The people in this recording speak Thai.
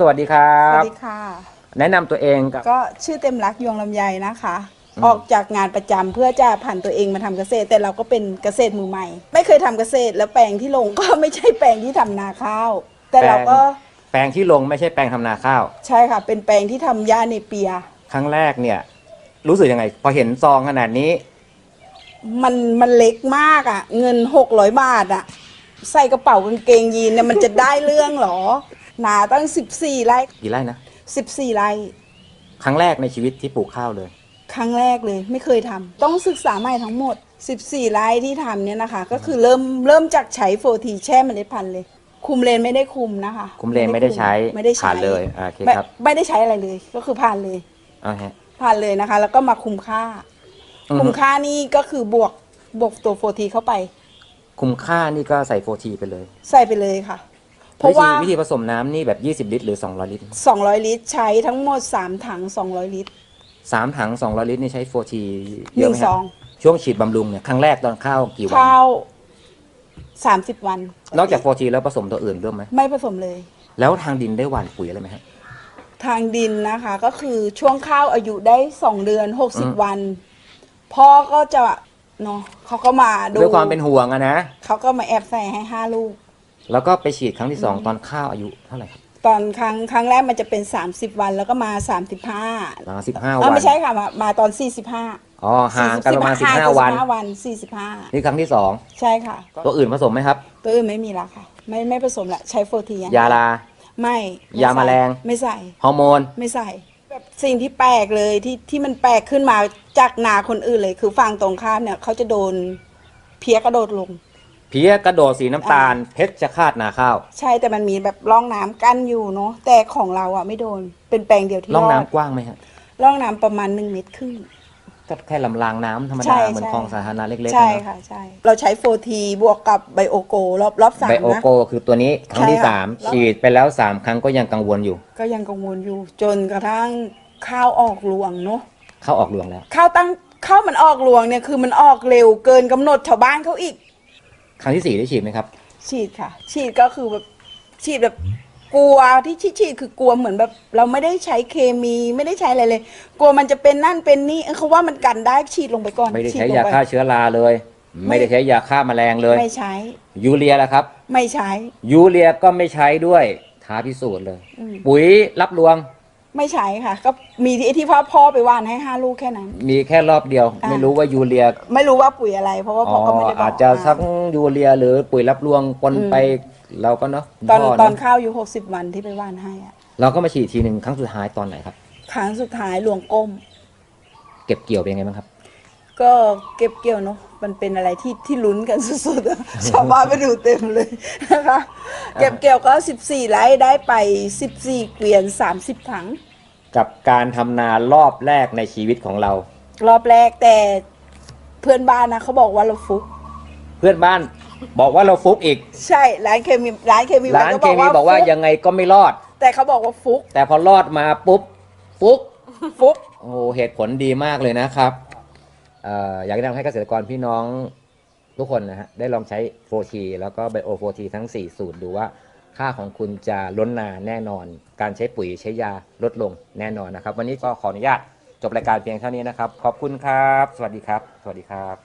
สวัสดีครัสวับสดีค่ะ แนะนำตัวเองกับ ก็ชื่อเต็มรักยวงลำไยนะคะ อืม ออกจากงานประจำเพื่อจะผ่านตัวเองมาทำเกษตร แต่เราก็เป็นเกษตรมือใหม่ ไม่เคยทำเกษตรแล้วแปลงที่ลงก็ ไม่ใช่แปลงที่ทำนาข้าว แต่เราก็แปลงที่ลงไม่ใช่แปลงทำนาข้าว ใช่ค่ะ เป็นแปลงที่ทำหญ้าในเปีย ครั้งแรกเนี่ย รู้สึกยังไง พอเห็นซองขนาดนี้ มันมันเล็กมากอะ่ะ เงินหกร้อยบาทอะ่ะ ใส่กระเป๋ากางเกงยีนเนี่ยมันจะได้เรื่องเหรอ นาตั้งสิบสี่ไร่ กี่ไร่นะสิบสี่ไร่ ครั้งแรกในชีวิตที่ปลูกข้าวเลย ครั้งแรกเลยไม่เคยทำต้องศึกษาใหม่ทั้งหมด 14 ไร่ที่ทำเนี่ยนะคะ ก็คือเริ่มเริ่มจากใช้โฟทีแช่เมล็ดพันธุ์เลย คุมเลนไม่ได้คุมนะคะคุมเลนไม่ได้ใช้ไม่ได้ใช้ผ่านเลยอ่าโอเคไม่ครับ ไม่ได้ใช้อะไรเลย ก็คือผ่านเลยเอาฮะผ่านเลยนะคะ แล้วก็มาคุมค่า อือฮึคุมค่านี่ก็คือบวกบวกตัวโฟทีเข้าไป คุมค่านี่ก็ใส่โฟทีไปเลย ใส่ไปเลยค่ะ เพราะวิธีว่าวิธีผสมน้ำนี่แบบ 20 ลิตรหรือ 200 ลิตร200 ลิตรใช้ทั้งหมด 3 ถัง 200 ลิตร สามถัง 200 ลิตรนี่ใช้โฟทีหเยอะนึ่ไหมงคซรัอบงช่วงฉีดบำรุงเนี่ยครั้งแรกตอนข้าวกี่วัน ข้าว 30 วันนอกจากโฟทีแล้วผสมตัวอื่นด้วยไหมไม่ผสมเลย แล้วทางดินได้หว่านปุ๋ยอะไรไหมฮะ ทางดินนะคะก็คือช่วงข้าวอายุได้สองเดือนหกสิบอืมวัน พ่อก็จะเนาะเขาก็มาดูด้วยความเป็นห่วงอะนะ เขาก็มาแอบใส่ให้ห้าลูก แล้วก็ไปฉีดครั้งที่สองตอนข้าวอายุเท่าไหร่ครับ ตอนครั้งครั้งแรกมันจะเป็น 30 วันแล้วก็มา 35หลังสิบห้าเอวัอน ไม่ใช่ค่ะมามาตอน 45อ๋อห่างกันประมาณสิบห้าวัน45วันนี่ครั้งที่สอง45ใช่ค่ะ ตัวอื่นผสมไหมครับ ตัวอื่นไม่มีแล้วค่ะ ไม่ไม่ผสมละใช้โฟทีอย่างยาลา ไม่ไยาแมลง ไม่ใส่ ฮอร์โมน ไม่ใส่แบบสิ่งที่แปลกเลยที่ที่มันแปลกขึ้นมาจากนาคนอื่นเลย คือฝั่งตรงข้ามเนี่ยเขาจะโดนเพี้ยกระโดดลง เพี้ยกระโดดสีน้ำตาล เพชรจะคาดนาข้าวใช่แต่มันมีแบบร่องน้ำกั้นอยู่เนาะแต่ของเราอะไม่โดนเป็นแปลงเดียวที่ร่องรอน้ำดกว้างไหมฮะร่องน้ำประมาณหนึ่งเมตรครึ่ง ก็แค่ลำรางน้ำธรรมใช่ดาเหมือนใช่ คลองสาธารณะเล็กๆใช่นะค่ะใช่ เราใช้โฟทีบวกกับไบโอโกรอบรอบสามไบโอนะ โกคือตัวนี้ครั้งที่ใช่ค่ะ สามแล้วฉีดไปแล้วสามครั้งก็ยังกังวลอยู่ ก็ยังกังวลอยู่จนกระทั่งข้าวออกรวงเนาะเข้าออกรวงแล้ว ข้าวตั้งข้าวมันออกรวงเนี่ยคือมันออกเร็วเกินกำหนดชาวบ้านเขาอีก ครั้งที่สี่ได้ฉีดไหมครับ ฉีดค่ะ ฉีดก็คือแบบฉีดแบบกลัวที่ฉีดฉีดคือกลัวเหมือนแบบ เราไม่ได้ใช้เคมีไม่ได้ใช้อะไรเลย กลัวมันจะเป็นนั่นเป็นนี่เออเขาว่ามันกันได้ฉีดลงไปก่อนไม่ได้ฉีใช้ลงยาปฆ่าเชื้อราเลยไม่ไม่ได้ใช้ยาฆ่าแมลงเลย ไม่ใช้ ยูเรียล่ะครับ ไม่ใช้ ยูเรียก็ไม่ใช้ด้วยท้าพิสูจน์เลยอืมปุ๋ยรับรวง ไม่ใช้ค่ะ ก็มีที่ที่พ่อพ่อไปหว่านให้ห้าลูกแค่นั้น มีแค่รอบเดียวอ่าไม่รู้ว่ายูเรียไม่รู้ว่าปุ๋ยอะไร เพราะว่าอ๋พ่ออก็ไม่ได้บอกอาจจะสักยูเรียหรือปุ๋ยรับรวงปนอืมไปเราก็เนาะตอนพ่ตอนเะข้าวอยู่หกสิบวันที่ไปหว่านให้อะเราก็มาฉีดทีหนึ่งครั้งสุดท้ายตอนไหนครับ ครั้งสุดท้ายหลวงก้ม เก็บเกี่ยวเป็นยังไงบ้างครับ ก็เก็บเกี่ยวเนาะมันเป็นอะไรที่ที่ลุ้นกันสุดๆอะชาวบ้านไปดูเต็มเลยนะคะเก็บเกี่ยวก็ 14ไร่ได้ไป 14 เกวียน 30 ถัง กับการทำนารอบแรกในชีวิตของเรา รอบแรกแต่เพื่อนบ้านนะเขาบอกว่าเราฟุก เพื่อนบ้านบอกว่าเราฟุกอีก ใช่ร้านเคมีร้านเคมีร้านเคมีบอกว่าฟุยังไงก็ไม่รอด แต่เขาบอกว่าฟุก แต่พอรอดมาปุ๊บฟุก ฟุก โอ้โหเหตุผลดีมากเลยนะครับเอยากแนะนำให้เกษตรกรพี่น้องทุกคนนะฮะได้ลองใช้โฟทีแล้วก็ไบโอโฟทีทั้ง 4 สูตรดูว่าค่าของคุณจะล้นนาแน่นอน การใช้ปุ๋ยใช้ยาลดลงแน่นอนนะครับ วันนี้ก็ขออนุญาตจบรายการเพียงเท่านี้นะครับ ขอบคุณครับ สวัสดีครับ สวัสดีครับ